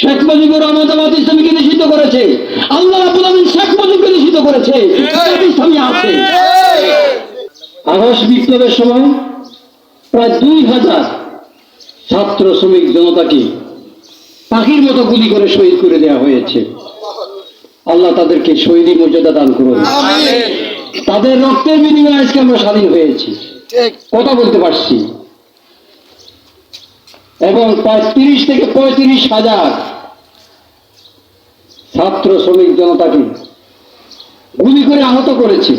শেখ মুজিবুর রহমান জামাত ইসলামীকে নিষিদ্ধ করেছে। আল্লাহ রাব্বুল আলামিন শেখ মুজিবকে নিষিদ্ধ করেছে। ইসলামী আছে আগস্ট বিপ্লবের সময় প্রায় দুই হাজার ছাত্র শ্রমিক জনতাকে পাখির মতো গুলি করে শহীদ করে দেওয়া হয়েছে। আল্লাহ তাদেরকে শহীদি মর্যাদা দান করুন। তাদের রক্তের বিনিময়ে আজকে আমরা স্বাধীন হয়েছি। কথা বলতে পারছি। এবং তিরিশ থেকে পঁয়ত্রিশ হাজার ছাত্র শ্রমিক জনতাকে গুলি করে আহত করেছে।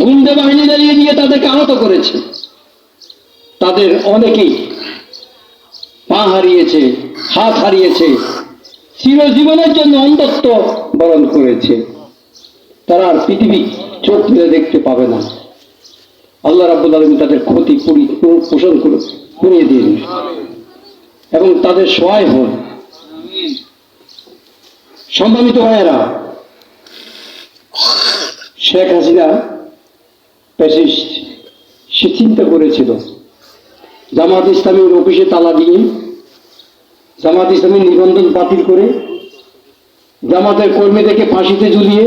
গুন্ডে বাহিনী দাঁড়িয়ে দিয়ে তাদেরকে আহত করেছে। তাদের অনেকেই পা হারিয়েছে, হাত হারিয়েছে, চিরজীবনের জন্য অন্ধত্ব বরণ করেছে। তারা আর পৃথিবী চোখ মেলে দেখতে পাবে না। আল্লাহ রাব্বুল আলমী তাদের ক্ষতি পোষণ করে করিয়ে দিন। এবং তাদের সহায় হন। সম্মানিত ভাইয়েরা, শেখ হাসিনা প্যাসিস্ট সে চিন্তা করেছিল, জামাত ইসলামীর অফিসে তালা দিয়ে, জামাত ইসলামীর নিবন্ধন বাতিল করে, জামাতের কর্মীদেরকে ফাঁসিতে ঝুলিয়ে,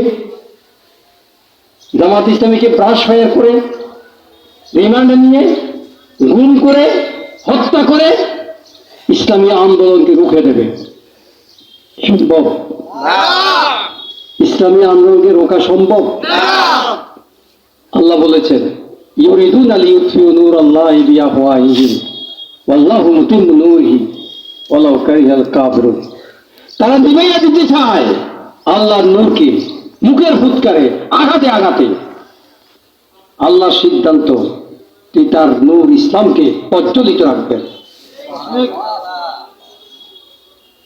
জামাত ইসলামীকে ব্রাশ ফায়ার করে, রিমান্ডে নিয়ে, গুম করে হত্যা করে ইসলামী আন্দোলনকে রুখে দেবে। সম্ভব? ইসলামী আন্দোলনকে রোকা সম্ভব? আল্লাহ বলেছেন ইউরিদুন আলী ইউতফিউ নূর আল্লাহ বিআফওয়াহিহিম ওয়াল্লাহু মুতিম্মু নূরিহি ওয়ালাউ কারিহাল কাফিরুন। তারা দিবাইয়া দিতে চায় আল্লাহর নূরকে মুখের ফুৎকারে আঘাতে আঘাতে। আল্লাহর সিদ্ধান্ত তিনি তার নূর ইসলামকে প্রজ্বলিত রাখবেন।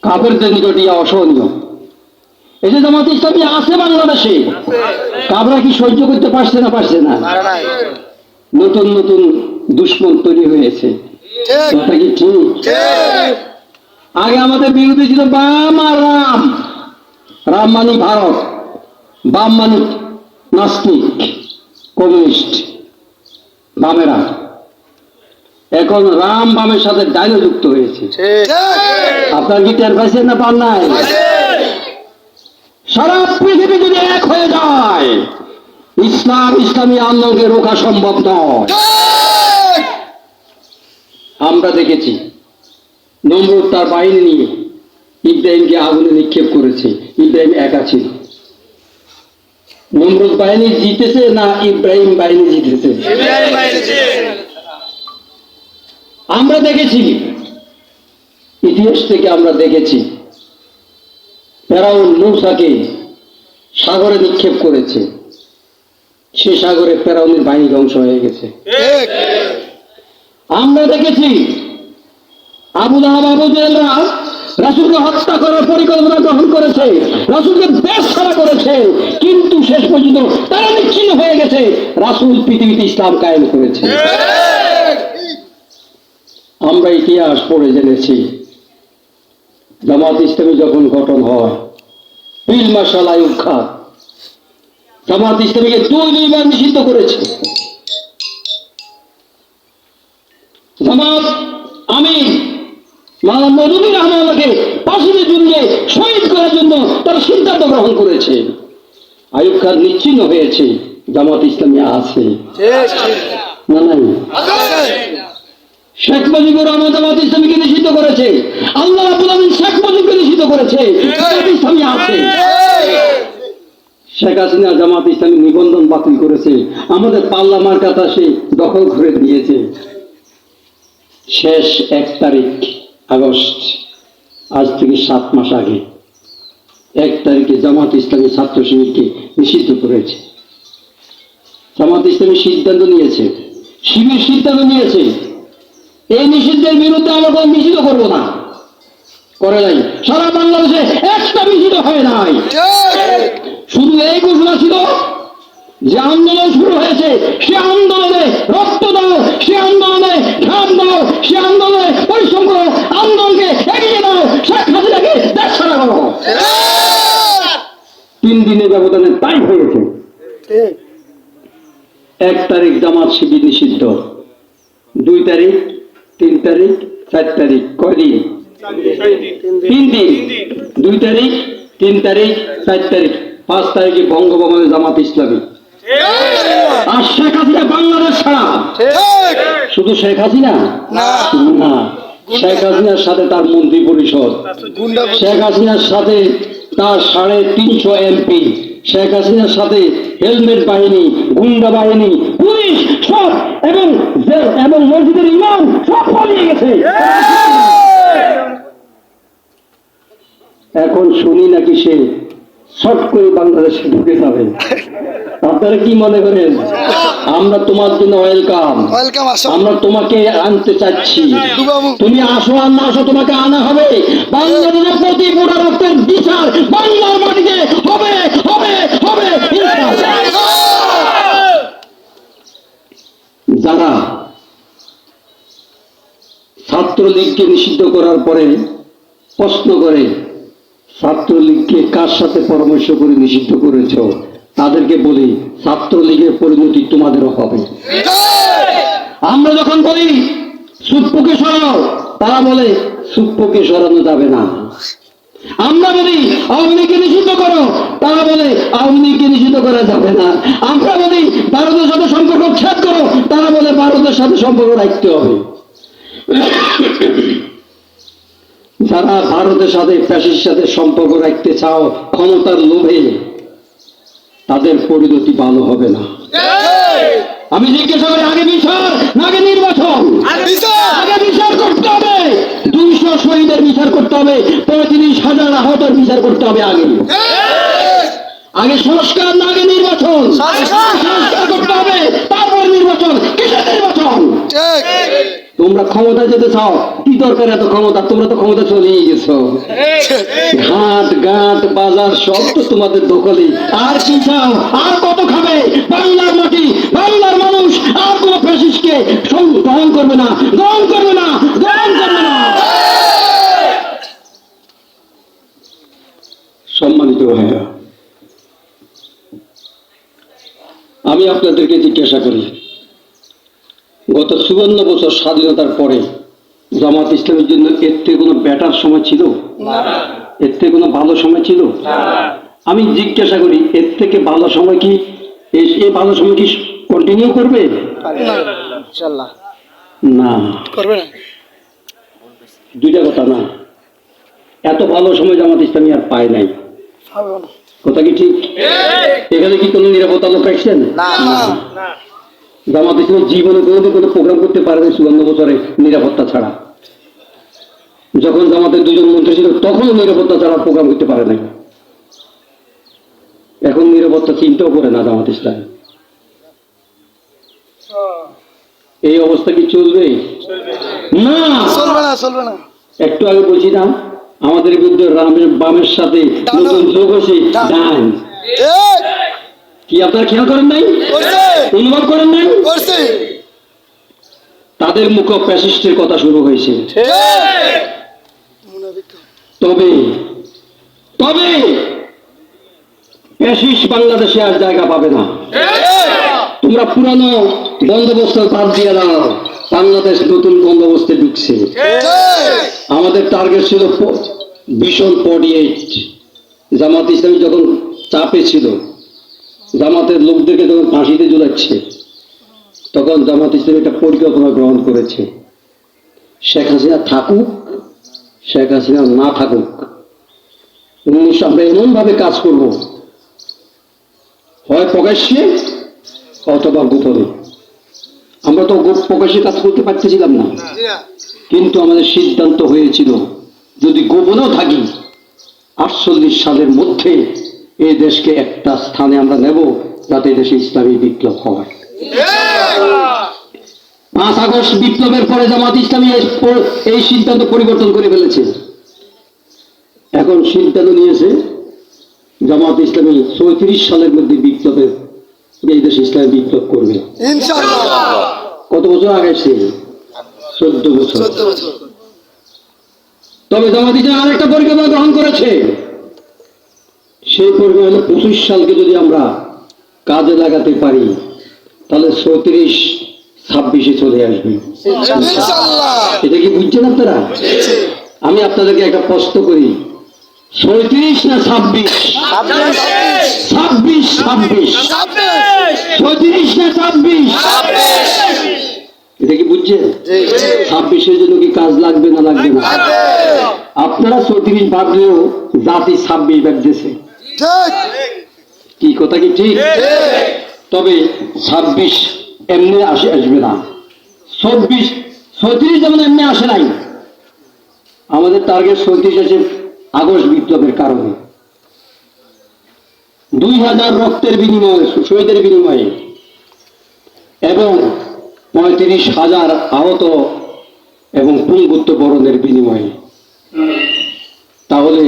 কাপেরদের নিকট ইয়া অসহনীয়। এই যে জামাত ইসলামী আছে বাংলাদেশে কাবরা কি সহ্য করতে পারছে না পারছে না? নতুন নতুন দুশ্মন তৈরি হয়েছে। ঠিক। কথা কি ঠিক? ঠিক। আগে আমাদের বিরোধী ছিল বাম আর রাম। রাম মানে ভারত বাম মানে নাস্তিক কমিউনিস্ট। বামেরা। এখন রাম বামের সাথে ডাইলো যুক্ত হয়েছে। আপনার কি টের পাইছেন না পান নাই? সারা পৃথিবী যদি এক হয়ে যায় ইসলাম ইসলামী আন্দোলনকে রোখা সম্ভব নয়। আমরা দেখেছি নমরুদ তার বাহিনী নিয়ে ইব্রাহিমকে আগুনে নিক্ষেপ করেছে। ইব্রাহিম একা ছিল। নমরুদ বাহিনী জিতেছে না ইব্রাহিম বাহিনী জিতেছে? আমরা দেখেছি। ইতিহাস থেকে আমরা দেখেছি। ফেরাউন মূসাকে সাগরে নিক্ষেপ করেছে। সে সাগরে ফেরাউনের বাহিনী ধ্বংস হয়ে গেছে। আমরা দেখেছি আবু জেলরা রাসুলকে হত্যা করার পরিকল্পনা গ্রহণ করেছে, রাসুলকে বেশ ছাড়া করেছে, কিন্তু শেষ পর্যন্ত তারা নিচ্ছিন্ন হয়ে গেছে। রাসুল পৃথিবীতে ইসলাম কায়েম করেছে। আমরা ইতিহাস পড়ে জেনেছি, জামাত ইসলামী যখন গঠন হয়, বিল মার্শাল আয়ুব খান জামাত ইসলামীকে দুই দুইবার নিষিদ্ধ করেছে। জামাত মাওলানা রহমানকে পাশে ঝুলিয়ে শহীদ করার জন্য তারা সিদ্ধান্ত গ্রহণ করেছে। আয়ুব খান নিচ্ছিন্ন হয়েছে জামাত ইসলামী আছে। না নাই? শেখ মুজিবুর রহমান জামাত ইসলামীকে নিষিদ্ধ করেছে। আল্লাহ রাব্বুল আলামিন শেখ মুজিবকে নিষিদ্ধ করেছে। জামাত ইসলামী আছে। শেখ হাসিনা জামাত ইসলামী নিবন্ধন বাতিল করেছে। আমাদের পাল্লা মার্কাতা সে দখল করে দিয়েছে শেষ এক তারিখ। আগস্ট আজ থেকে সাত মাস আগে। এক তারিখে জামাত ইসলামী ছাত্র শিবিরকে নিষিদ্ধ করেছে। জামাত ইসলামী সিদ্ধান্ত নিয়েছে। শিবির সিদ্ধান্ত নিয়েছে। এই নিষিদ্ধের বিরুদ্ধে আমরা কোনো নিষিদ্ধ করব না। করে নাই। সারা বাংলাদেশে একটা নিষিদ্ধ হয় নাই। শুধু এই ঘোষণা ছিল যে আন্দোলন শুরু হয়েছে, সে আন্দোলনে রক্ত দাও, সে আন্দোলনে ঘাম দাও, সে আন্দোলনে পরিশ্রম করো, আন্দোলনকে এগিয়ে দাও, শেখ হাসিনাকে দেশ তিন দিনের ব্যবধানে তাই হয়েছে। এক তারিখ জামাত শিবির নিষিদ্ধ। দুই তারিখ, তিন তারিখ, চার তারিখ কয়দিন তিন দিন। দুই তারিখ, তিন তারিখ, চার তারিখ, পাঁচ তারিখে বঙ্গভবনে জামাত ইসলামী। আর শেখ হাসিনা বাংলাদেশ ছাড়া? শুধু শেখ হাসিনা? না। শেখ হাসিনার সাথে তার মন্ত্রী পরিষদ। শেখ হাসিনার সাথে তার সাড়ে তিনশো এমপি। শেখ হাসিনার সাথে হেলমেট বাহিনী গুন্ডা বাহিনী পুলিশ সব এবং এবং মসজিদের ইমাম সব পালিয়ে গেছে। এখন শুনি নাকি সে শর্ট করে বাংলাদেশে ঢুকে যাবে। আপনারা কি মনে করেন? আমরা তোমার জন্য ওয়েলকাম ওয়েলকাম আসো। আমরা তোমাকে আনতে চাচ্ছি। তুমি আসো আর না আসো তোমাকে আনা হবে। বাংলাদেশের প্রতি পুরা রক্তের বিচার বাংলার মাটিতে হবে হবে হবে যারা ছাত্রলীগকে নিষিদ্ধ করার পরে প্রশ্ন করে ছাত্রলীগকে কার সাথে পরামর্শ করে নিষিদ্ধ করেছ? তাদেরকে বলি, ছাত্রলীগের পরিণতি তোমাদেরও হবে। আমরা যখন বলি, সুপ্পুকে সরাও, তারা বলে, সুপ্পুকে সরানো যাবে না। আমরা বলি, আওয়ামী লীগকে নিষিদ্ধ করো, তারা বলে, আওয়ামী লীগকে নিষিদ্ধ করা যাবে না। আমরা বলি ভারতের সাথে সম্পর্ক ছেদ করো, তারা বলে ভারতের সাথে সম্পর্ক রাখতে হবে। যারা ভারতের সাথে প্যাসির সাথে সম্পর্ক রাখতে চাও ক্ষমতার লোভে তাদের পরিণতি ভালো হবে না। আমি জিজ্ঞাসা করি আগে বিচার আগে নির্বাচন? আগে বিচার করতে হবে। দুইশো শহীদের বিচার করতে হবে পঁয়ত্রিশ হাজার আহতের বিচার করতে হবে আগে। আগে সংস্কার না আগে নির্বাচন? সংস্কার। সংস্কার করতে হবে তারপর নির্বাচন। কিসের নির্বাচন? ঠিক। তোমরা ক্ষমতা যেতে চাও, কি দরকার এত ক্ষমতা? তোমরা তো ক্ষমতা চলেই গেছো। ঘাট ঘাট, বাজার, সব তো তোমাদের দখলে। আর কি চাও? আর কত খাবে? বাংলার মাটি, বাংলার মানুষ, আর কোন ফ্যাসিস্টকে গ্রহণ করবে না, গ্রহণ করবে না, গ্রহণ করবে না। সম্মানিত ভাইয়া আমি আপনাদেরকে জিজ্ঞাসা করি গত চুয়ান্ন বছর স্বাধীনতার পরে জামাত ইসলামের জন্য এর থেকে কোনো ব্যাটার সময় ছিল? এর থেকে কোনো ভালো সময় ছিল? আমি জিজ্ঞাসা করি এর থেকে ভালো সময় কি এই ভালো সময় কি কন্টিনিউ করবে? না করবে না। দুইটা কথা না। এত ভালো সময় জামাত ইসলামী আর পায় নাই। হবে কথা কি ঠিক? এখানে কি কোনো নিরাপত্তা লোক রাখছেন না। জামাত ইসলাম জীবনে কোনোদিন কোনো প্রোগ্রাম করতে পারে না চুয়ান্ন বছরে নিরাপত্তা ছাড়া। যখন জামাতের দুজন মন্ত্রী ছিল তখনও নিরাপত্তা ছাড়া প্রোগ্রাম করতে পারে নাই। এখন নিরাপত্তা চিন্তাও করে না জামাত ইসলাম এই অবস্থা কি চলবে? না। চলবে না চলবে না। একটু আগে বলছি না আমাদের বিরুদ্ধে রামের বামের সাথে নতুন যোগ হয়েছে। ডান। কি আপনারা খেয়াল করেন নাই? অনুভব করেন নাই? তাদের মুখ প্যাসিস্টের কথা শুরু হয়েছে। তবে তবে প্যাসিস বাংলাদেশে আর জায়গা পাবে না। তোমরা পুরানো বন্দোবস্ত বাদ দিয়ে দাও। বাংলাদেশ নতুন বন্দোবস্তে ঢুকছে। আমাদের টার্গেট ছিল ভীষণ ফর্টি এইট জামাত ইসলামী যখন চাপে ছিল জামাতের লোকদেরকে যখন ফাঁসিতে ঝুলাচ্ছে, তখন জামাত ইসলামী একটা পরিকল্পনা গ্রহণ করেছে শেখ হাসিনা থাকুক, শেখ হাসিনা না থাকুক উনিশ আমরা এমনভাবে কাজ করব, হয় প্রকাশ্যে অথবা গোপনে আমরা তো গো- প্রকাশ্যে কাজ করতে পারতেছিলাম না। কিন্তু আমাদের সিদ্ধান্ত হয়েছিল, যদি গোপনেও থাকি, আটচল্লিশ সালের মধ্যে এই দেশকে একটা স্থানে আমরা নেব যাতে দেশে ইসলামী বিপ্লব হয়। পাঁচ আগস্ট বিপ্লবের পরে জামাত ইসলামী এই সিদ্ধান্ত পরিবর্তন করে ফেলেছে। এখন সিদ্ধান্ত নিয়েছে জামাত ইসলামী চৌত্রিশ সালের মধ্যে বিপ্লবের এই দেশে ইসলামী বিপ্লব করবে। কত বছর আগে সে? চোদ্দ বছর। তবে জামাত ইসলাম আরেকটা পরিকল্পনা গ্রহণ করেছে। সেই হলো পঁচিশ সালকে যদি আমরা কাজে লাগাতে পারি তাহলে চৌত্রিশ ছাব্বিশে চলে আসবে। এটা কি বুঝছেন আপনারা? আমি আপনাদেরকে একটা প্রশ্ন করি। সৈত্রিশ না ছাব্বিশ? ছাব্বিশ। ছাব্বিশ ছাব্বিশ। না ছাব্বিশ? এটা কি বুঝছেন? ছাব্বিশের জন্য কি কাজ লাগবে না লাগবে না? আপনারা চৌত্রিশ ভাবলেও জাতি ছাব্বিশ ভাবতেছে কি কথা কি ঠিক? তবে ছাব্বিশ এমনি আসে আসবে না। চব্বিশ ছত্রিশ যেমন এমনি আসে নাই। আমাদের টার্গেট ছত্রিশ আছে আগস্ট বিপ্লবের কারণে। দুই হাজার রক্তের বিনিময়ে শহীদের বিনিময়ে এবং পঁয়ত্রিশ হাজার আহত এবং পুঙ্গুত্ব বরণের বিনিময়ে। তাহলে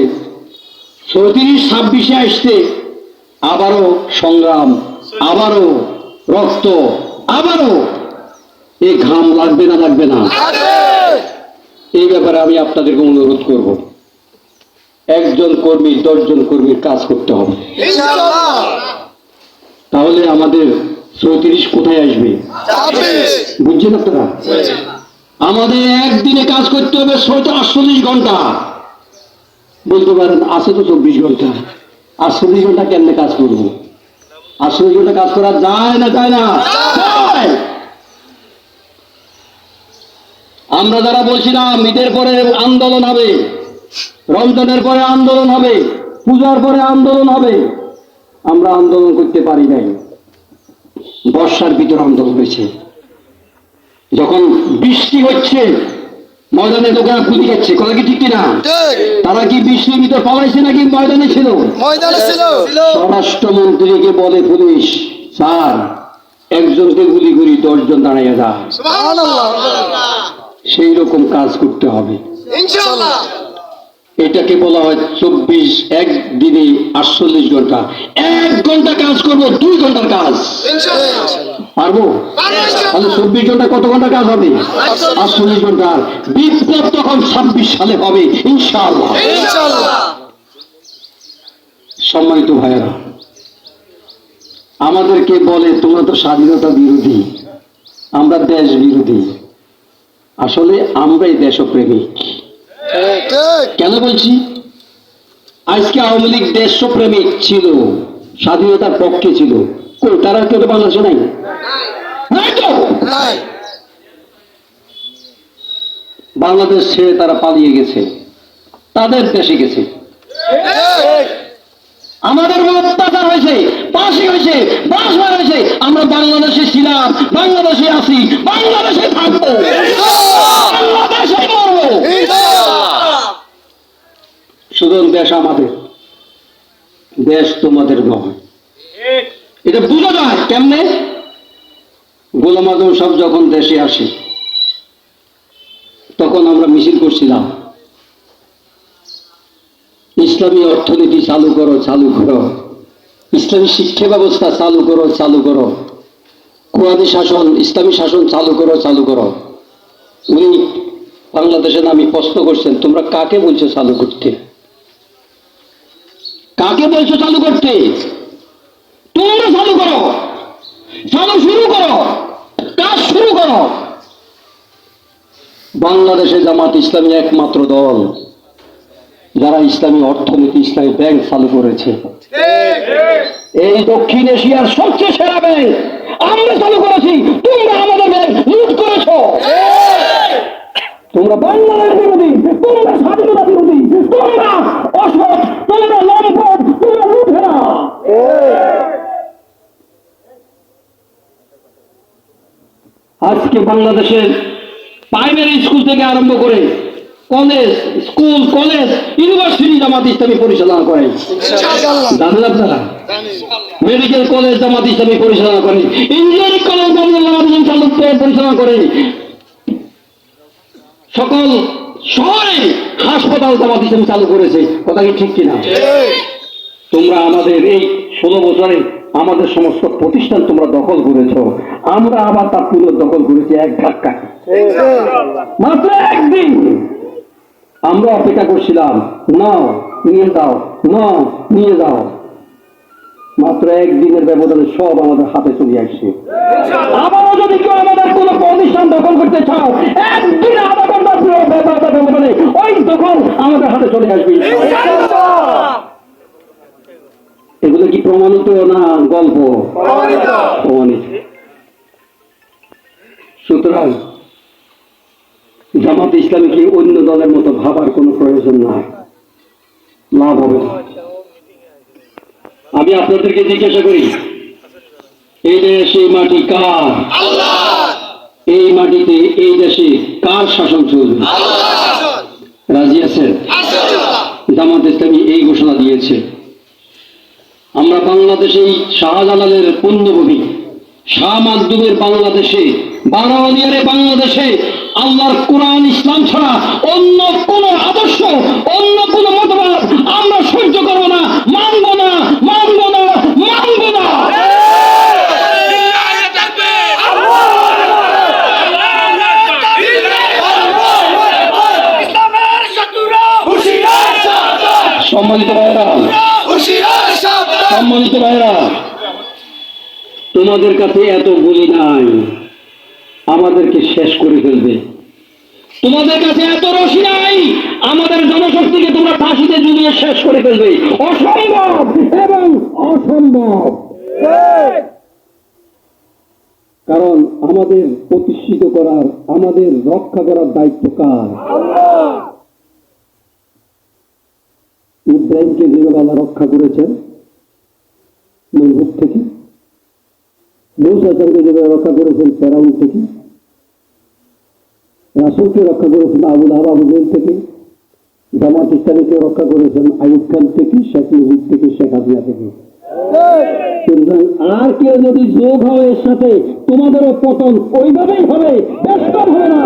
চৌত্রিশ ছাব্বিশে আসতে আবারও সংগ্রাম আবারও রক্ত আবারও। এই ঘাম লাগবে না লাগবে না। এই ব্যাপারে আমি আপনাদেরকে অনুরোধ করব। একজন কর্মী দশজন কর্মীর কাজ করতে হবে। তাহলে আমাদের চৌত্রিশ কোথায় আসবে? বুঝছেন আপনারা? আমাদের একদিনে কাজ করতে হবে ছয়টা আটচল্লিশ ঘণ্টা। বলতে পারেন, আছে তো চব্বিশ ঘণ্টা। আটচল্লিশ ঘণ্টা কেমনে কাজ করব? আটচল্লিশ ঘণ্টা কাজ করা যায় না যায় না? আমরা যারা বলছিলাম, ঈদের পরে আন্দোলন হবে, রমজানের পরে আন্দোলন হবে, পূজার পরে আন্দোলন হবে, আমরা আন্দোলন করতে পারি নাই। বর্ষার ভিতর আন্দোলন হয়েছে। যখন বৃষ্টি হচ্ছে ময়দানে লোকেরা পুঁজি যাচ্ছে কথা কি ঠিক কিনা? তারা কি ভিতর পালাইছে নাকি ময়দানে ছিল? ময়দানে ছিল। স্বরাষ্ট্রমন্ত্রীকে বলে পুলিশ স্যার একজনকে গুলি করি দশজন দাঁড়াইয়া যা সেই রকম কাজ করতে হবে। এটাকে বলা হয় চব্বিশ এক দিনে আটচল্লিশ ঘণ্টা। এক ঘণ্টা কাজ করব দুই ঘণ্টার কাজ। ইনশাআল্লাহ। পারব? তাহলে চব্বিশ ঘণ্টা কত ঘণ্টা কাজ হবে? আটচল্লিশ ঘণ্টা। বিপ্লব তখন ছাব্বিশ সালে হবে ইনশাআল্লাহ। সম্মানিত ভাইয়েরা আমাদেরকে বলে তোমরা তো স্বাধীনতা বিরোধী আমরা দেশ বিরোধী। আসলে আমরাই দেশপ্রেমিক। কেন বলছি? আজকে আওয়ামী লীগ দেশপ্রেমিক ছিল। স্বাধীনতার পক্ষে ছিল। কই তারা কেউ বাংলাদেশে নাই? বাংলাদেশ ছেড়ে তারা পালিয়ে গেছে। তাদের দেশে গেছে। আমাদের অত্যাচার হয়েছে পাশি হয়েছে বাসবার হয়েছে। আমরা বাংলাদেশে ছিলাম বাংলাদেশে আছি বাংলাদেশে থাকব। বাংলাদেশে মরবো। সুতরাং দেশ আমাদের। দেশ তোমাদের নয় এটা বোঝা যায় কেমনে? গোলাম আজম সব যখন দেশে আসে, তখন আমরা মিছিল করছিলাম। ইসলামী অর্থনীতি চালু করো চালু করো। ইসলামী শিক্ষা ব্যবস্থা চালু করো চালু করো। কোরআনী শাসন, ইসলামী শাসন চালু করো চালু করো। উনি বাংলাদেশে নামি প্রশ্ন করছেন, তোমরা কাকে বলছো চালু করতে? কাকে বলছো চালু করতে? তোমরা চালু করো। চালু শুরু করো। কাজ শুরু করো। বাংলাদেশে জামাত ইসলামী একমাত্র দল, যারা ইসলামী অর্থনীতি, ইসলামী ব্যাংক চালু করেছে। এই দক্ষিণ এশিয়ার সবচেয়ে সেরা ব্যাংক। আমরা চালু করেছি। তোমরা আমাদের ব্যাংক লুট করেছ। তোমরা বাংলাদেশ বিরোধী তোমরা স্বাধীনতা বিরোধী তোমরা অসৎ তোমরা লম্পট তোমরা লুঠেরা। আজকে বাংলাদেশের প্রাইমারি স্কুল থেকে আরম্ভ করে college school college university Jamaat Islami পরিচালনা করে। জানেন আপনারা? মেডিকেল কলেজ জামাত ইসলামী পরিচালনা করে। ইঞ্জিনিয়ারিং কলেজ জামাত ইসলামী পরিচালনা করে। সকল শহরে হাসপাতাল জামাত ইসলামী চালু করেছে। কথা কি ঠিক কিনা? তোমরা আমাদের এই ষোলো বছরে আমাদের সমস্ত প্রতিষ্ঠান তোমরা দখল করেছ। আমরা আবার তার পুনর দখল করেছি এক ধাক্কা। মাত্র একদিন। আমরা অপেক্ষা করছিলাম নাও নিয়ে যাও নাও নিয়ে যাও। মাত্র একদিনের ব্যবধানে সব আমাদের হাতে চলে আসছে। আবারও যদি কেউ আমাদের কোনো প্রতিষ্ঠান দখল করতে চাও একদিনে আধা ঘণ্টা ব্যবধানে ওই দখল আমাদের হাতে চলে আসবে। এগুলো কি প্রমাণিত না গল্প? প্রমাণিত। সুতরাং জামাত ইসলামীকে অন্য দলের মতো ভাবার কোনো প্রয়োজন নাই। লাভ হবে না। আমি আপনাদেরকে জিজ্ঞাসা করি এই দেশে মাটি কার? এই মাটিতে, এই দেশে কার শাসন চলবে? রাজি আছেন? জামাত ইসলামী এই ঘোষণা দিয়েছে। আমরা বাংলাদেশে শাহজালালের পুণ্যভূমি শাহ মাধ্যমের বাংলাদেশে বারাওয়ালিয়ারে বাংলাদেশে, আল্লাহর কোরআন, ইসলাম ছাড়া অন্য কোন আদর্শ, অন্য কোন মতবাদ আমরা সহ্য করব না, মানব না মানব না মানব না। সম্মানিত ভাইরা সম্মানিত ভাইরা তোমাদের কাছে এত বলি নাই আমাদেরকে শেষ করে ফেলবে। তোমাদের কাছে এত রশি নাই আমাদের জনশক্তিকে তোমরা ফাঁসিতে ঝুলিয়ে শেষ করে ফেলবে। অসম্ভব এবং অসম্ভব। কারণ আমাদের প্রতিষ্ঠিত করার আমাদের রক্ষা করার দায়িত্ব কার? ইব্রাহিমকে যেভাবে আল্লাহ রক্ষা করেছেন নমরুদ থেকে মৌসাকে যেভাবে রক্ষা করেছেন ফেরাউন থেকে, রাসুলকে রক্ষা করেছেন আবুল আহ আবু জেল থেকে, জামাত ইসলামীকে রক্ষা করেছেন আইব খান থেকে, শেখ মুজিব থেকে, শেখ হাসিনা থেকে। আর কেউ যদি যোগ হয় এর সাথে, তোমাদেরও পতন ওইভাবেই হবে হবে না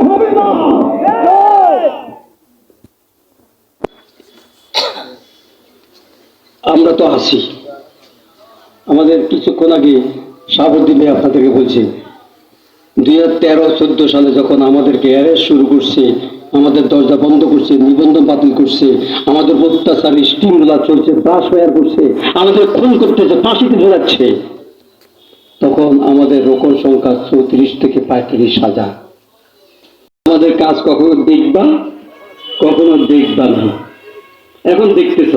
হবে না আমরা তো আছি। আমাদের কিছুক্ষণ আগে সাবুদ্দিন ভাই আপনাদেরকে বলছি, দুই হাজার তেরো সালে যখন আমাদেরকে অ্যারেস্ট শুরু করছে, আমাদের দরজা বন্ধ করছে, নিবন্ধন বাতিল করছে, আমাদের অত্যাচার, স্টিমগুলা চলছে, ব্রাশ ফায়ার করছে, আমাদের খুন করতেছে ফাঁসিতে ঝোলাচ্ছে তখন আমাদের রোকন সংখ্যা চৌত্রিশ থেকে পঁয়ত্রিশ হাজার। আমাদের কাজ কখনো দেখবা কখনো দেখবা না। এখন দেখতেছ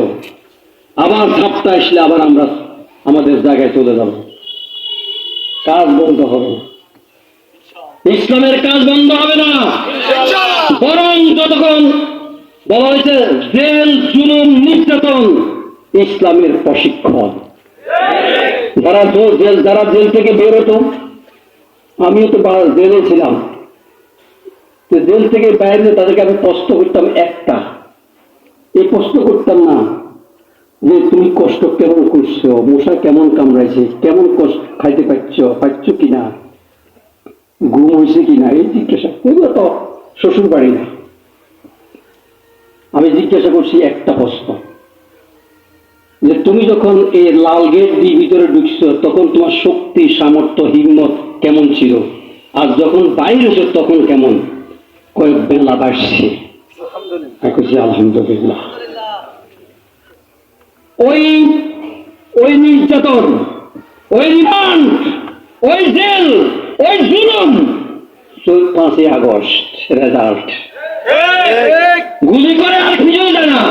আবার ধাপটা আসলে আবার আমরা আমাদের জায়গায় চলে যাব। কাজ বন্ধ হবে না। ইসলামের কাজ বন্ধ হবে না। বরং যতক্ষণ বলা হয়েছে জেল জুলুম নির্যাতন ইসলামের প্রশিক্ষণ। যারা জেল যারা জেল থেকে বের হতো আমিও তো জেলে ছিলাম। জেল থেকে বাইরে তাদেরকে আমি প্রশ্ন করতাম একটা। এই প্রশ্ন করতাম না। যে তুমি কষ্ট কেমন করছ? মশা কেমন কামড়াইছে? কেমন কষ্ট খাইতে পারছ পাচ্ছ কিনা? ঘুম হয়েছে কিনা? এই জিজ্ঞাসা। এগুলো তো শ্বশুর বাড়ি না। আমি জিজ্ঞাসা করছি একটা প্রশ্ন। যে তুমি যখন এই লাল গেট দিয়ে ভিতরে ঢুকছো, তখন তোমার শক্তি, সামর্থ্য, হিম্মত কেমন ছিল? আর যখন বাইরে হচ্ছে তখন কেমন? কয়েক বেলা বাড়ছে। আলহামদুলিল্লাহ। ওই ওই নির্যাতন, ওই রিমান্ড, ওই জেল, ওই জুলুম। পাঁচই আগস্ট, রেজাল্ট। গুলি করে আর পিছনে যায় না।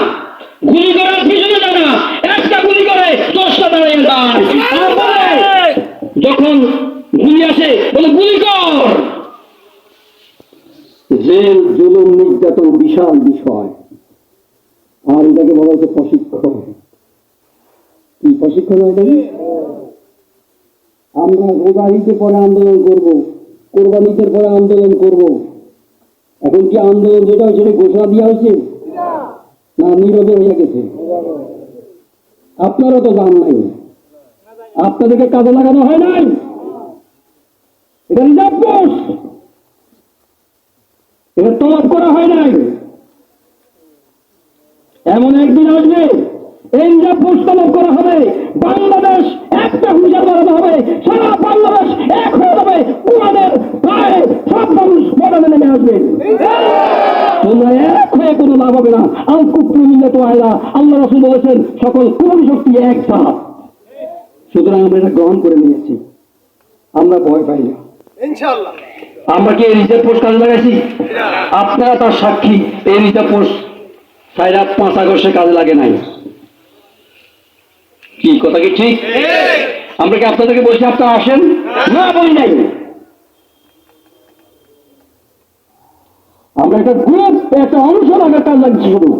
গুলি করে আর একটা গুলি করে দশটা দাঁড়িয়ে যখন গুলি আসে, বলে গুলি কর। জেল, জুলুম, নির্যাতন বিশাল বিষয়। আর এটাকে বলা হচ্ছে প্রশিক্ষণ। কি প্রশিক্ষণ হয় এটাকে? আমরা পরে আন্দোলন করব পরে আন্দোলন করব। এখন কি আন্দোলন যেটা সেটা ঘোষণা দেওয়া হয়েছে? না। নীরবে হয়ে গেছে। আপনারও তো জান নাই। আপনাদেরকে কাজে লাগানো হয় নাই? এটা রিজার্ভ এটা তলব করা হয় নাই। ফোর্স তলব করা হবে। বাংলাদেশ একটা হুঁশিয়ার বাড়ানো হবে। সারা বাংলাদেশ এক হয়ে যাবে। তোমাদের গায়ে সব মানুষ মডেলে নেমে আসবে। তোমরা এক হয়ে কোনো লাভ হবে না। আল কুপ্রু মিলে তো আয়লা আল্লাহ রসুল বলেছেন সকল কোন শক্তি এক সাপ সুতরাং আমরা এটা গ্রহণ করে নিয়েছি। আমরা ভয় পাই না। ইনশাআল্লাহ। আমরা কি এই রিজার্ভ পোস্ট কাজে লাগাইছি? আপনারা তার সাক্ষী। এই রিজার্ভ পোস্ট সাইরা পাঁচ আগস্টে কাজে লাগে নাই। কি, কথা কি ঠিক? আমরা কি আপনাদেরকে বলছি আপনারা আসেন? না, বলি নাই। আমরা একটা গ্রুপ একটা অংশ কাজ লাগছে শুধু।